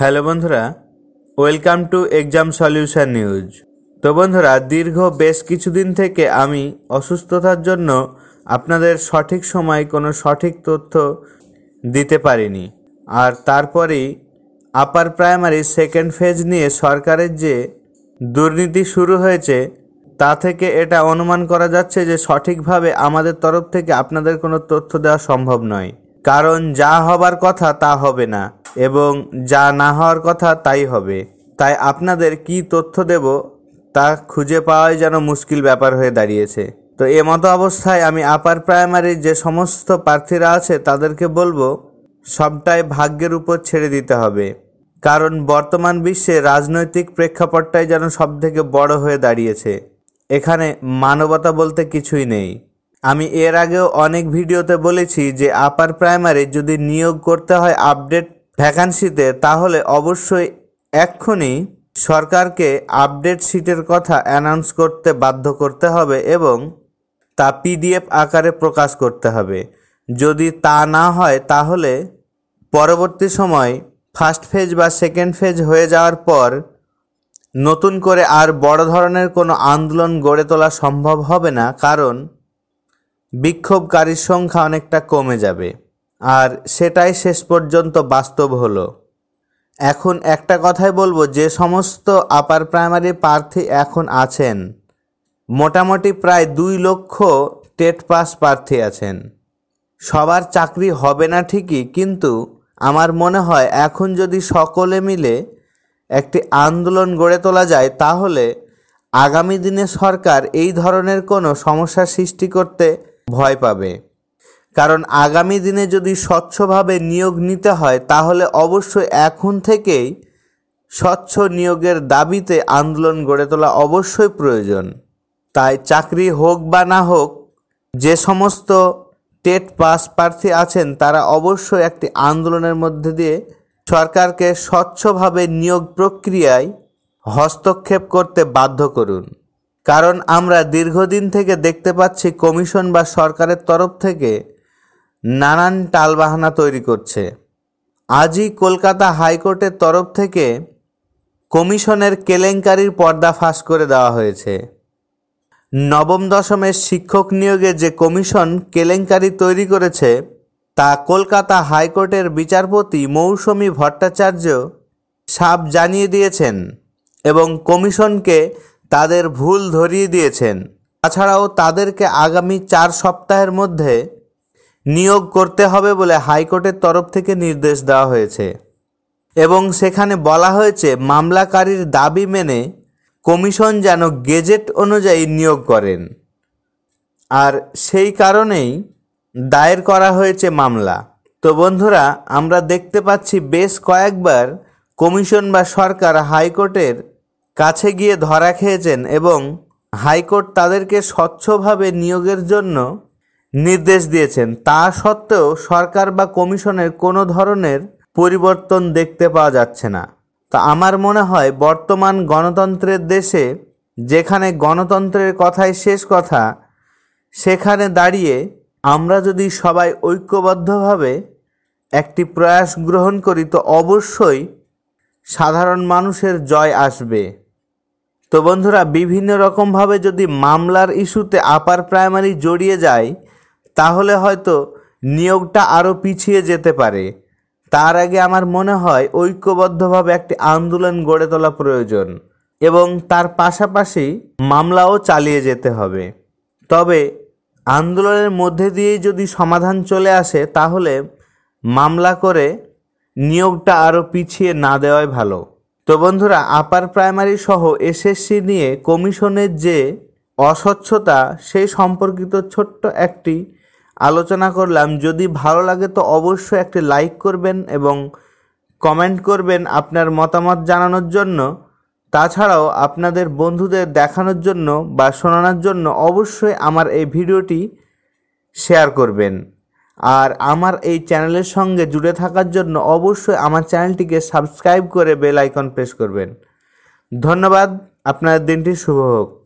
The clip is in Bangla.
হ্যালো বন্ধুরা, welcome to exam solution news. তো বন্ধুরা, দীর্ঘ বেশ কিছুদিন থেকে আমি অসুস্থতার জন্য আপনাদের সঠিক সময় কোনো সঠিক তথ্য দিতে পারিনি। আর তারপরেই আপার প্রাইমারি সেকেন্ড ফেজ নিয়ে সরকারের যে দুর্নীতি শুরু হয়েছে, তা থেকে এটা অনুমান করা যাচ্ছে যে সঠিকভাবে আমাদের তরফ থেকে আপনাদের কোনো তথ্য দেওয়া সম্ভব নয়। কারণ যা হবার কথা তা হবে না। এবং যা না হওয়ার কথা তাই হবে। তাই আপনাদের কি তথ্য দেব তা খুঁজে পাওয়াই যেন মুশকিল ব্যাপার হয়ে দাঁড়িয়েছে। তো এ মতো অবস্থায় আমি আপার প্রাইমারির যে সমস্ত প্রার্থীরা আছে তাদেরকে বলব, সবটাই ভাগ্যের উপর ছেড়ে দিতে হবে। কারণ বর্তমান বিশ্বে রাজনৈতিক প্রেক্ষাপটটাই যেন সব থেকে বড় হয়ে দাঁড়িয়েছে। এখানে মানবতা বলতে কিছুই নেই। আমি এর আগেও অনেক ভিডিওতে বলেছি যে আপার প্রাইমারি যদি নিয়োগ করতে হয় আপডেট ভ্যাকান্সিতে, তাহলে অবশ্যই এক্ষুনি সরকারকে আপডেট সিটের কথা অ্যানাউন্স করতে বাধ্য করতে হবে এবং তা পিডিএফ আকারে প্রকাশ করতে হবে। যদি তা না হয়, তাহলে পরবর্তী সময় ফার্স্ট ফেজ বা সেকেন্ড ফেজ হয়ে যাওয়ার পর নতুন করে আর বড় ধরনের কোনো আন্দোলন গড়ে তোলা সম্ভব হবে না, কারণ বিক্ষোভকারীর সংখ্যা অনেকটা কমে যাবে। আর সেটাই শেষ পর্যন্ত বাস্তব হলো। এখন একটা কথাই বলব, যে সমস্ত আপার প্রাইমারি প্রার্থী এখন আছেন, মোটামুটি প্রায় দুই লক্ষ টেট পাস প্রার্থী আছেন। সবার চাকরি হবে না ঠিকই, কিন্তু আমার মনে হয় এখন যদি সকলে মিলে একটি আন্দোলন গড়ে তোলা যায়, তাহলে আগামী দিনে সরকার এই ধরনের কোনো সমস্যা সৃষ্টি করতে ভয় পাবে। কারণ আগামী দিনে যদি স্বচ্ছভাবে নিয়োগ নিতে হয়, তাহলে অবশ্যই এখন থেকেই স্বচ্ছ নিয়োগের দাবিতে আন্দোলন গড়ে তোলা অবশ্যই প্রয়োজন। তাই চাকরি হোক বা না হোক, যে সমস্ত টেট পাস প্রার্থী আছেন, তারা অবশ্যই একটি আন্দোলনের মধ্যে দিয়ে সরকারকে স্বচ্ছভাবে নিয়োগ প্রক্রিয়ায় হস্তক্ষেপ করতে বাধ্য করুন। কারণ আমরা দীর্ঘদিন থেকে দেখতে পাচ্ছি কমিশন বা সরকারের তরফ থেকে নানান টালবাহানা তৈরি করছে। আজই কলকাতা হাইকোর্টের তরফ থেকে কমিশনের কেলেঙ্কারির পর্দা ফাঁস করে দেওয়া হয়েছে। নবম দশমের শিক্ষক নিয়োগে যে কমিশন কেলেঙ্কারি তৈরি করেছে, তা কলকাতা হাইকোর্টের বিচারপতি মৌসুমী ভট্টাচার্য সাপ জানিয়ে দিয়েছেন এবং কমিশনকে তাদের ভুল ধরিয়ে দিয়েছেন। তাছাড়াও তাদেরকে আগামী চার সপ্তাহের মধ্যে নিয়োগ করতে হবে বলে হাইকোর্টের তরফ থেকে নির্দেশ দেওয়া হয়েছে। এবং সেখানে বলা হয়েছে, মামলাকারীর দাবি মেনে কমিশন যেন গেজেট অনুযায়ী নিয়োগ করেন। আর সেই কারণেই দায়ের করা হয়েছে মামলা। তো বন্ধুরা, আমরা দেখতে পাচ্ছি বেশ কয়েকবার কমিশন বা সরকার হাইকোর্টের কাছে গিয়ে ধরা খেয়েছেন এবং হাইকোর্ট তাদেরকে স্বচ্ছভাবে নিয়োগের জন্য নির্দেশ দিয়েছেন। তা সত্ত্বেও সরকার বা কমিশনের কোনো ধরনের পরিবর্তন দেখতে পাওয়া যাচ্ছে না। তা আমার মনে হয় বর্তমান গণতন্ত্রের দেশে যেখানে গণতন্ত্রের কথাই শেষ কথা, সেখানে দাঁড়িয়ে আমরা যদি সবাই ঐক্যবদ্ধভাবে একটি প্রয়াস গ্রহণ করি, তো অবশ্যই সাধারণ মানুষের জয় আসবে। তো বন্ধুরা, বিভিন্ন রকমভাবে যদি মামলার ইস্যুতে আপার প্রাইমারি জড়িয়ে যায় তাহলে হয়তো নিয়োগটা আরও পিছিয়ে যেতে পারে। তার আগে আমার মনে হয় ঐক্যবদ্ধভাবে একটি আন্দোলন গড়ে তোলা প্রয়োজন এবং তার পাশাপাশি মামলাও চালিয়ে যেতে হবে। তবে আন্দোলনের মধ্যে দিয়েই যদি সমাধান চলে আসে, তাহলে মামলা করে নিয়োগটা আরও পিছিয়ে না দেওয়াই ভালো। তো বন্ধুরা, আপার প্রাইমারি সহ এসএসসি নিয়ে কমিশনের যে অস্বচ্ছতা, সেই সম্পর্কিত ছোট্ট একটি আলোচনা করলাম। যদি ভালো লাগে তো অবশ্যই একটি লাইক করবেন এবং কমেন্ট করবেন আপনার মতামত জানানোর জন্য। তাছাড়াও আপনাদের বন্ধুদের দেখানোর জন্য বা শোনানোর জন্য অবশ্যই আমার এই ভিডিওটি শেয়ার করবেন। আর আমার এই চ্যানেলের সঙ্গে জুড়ে থাকার জন্য অবশ্যই আমার চ্যানেলটিকে সাবস্ক্রাইব করে বেল আইকন প্রেস করবেন। ধন্যবাদ। আপনার দিনটি শুভ হোক।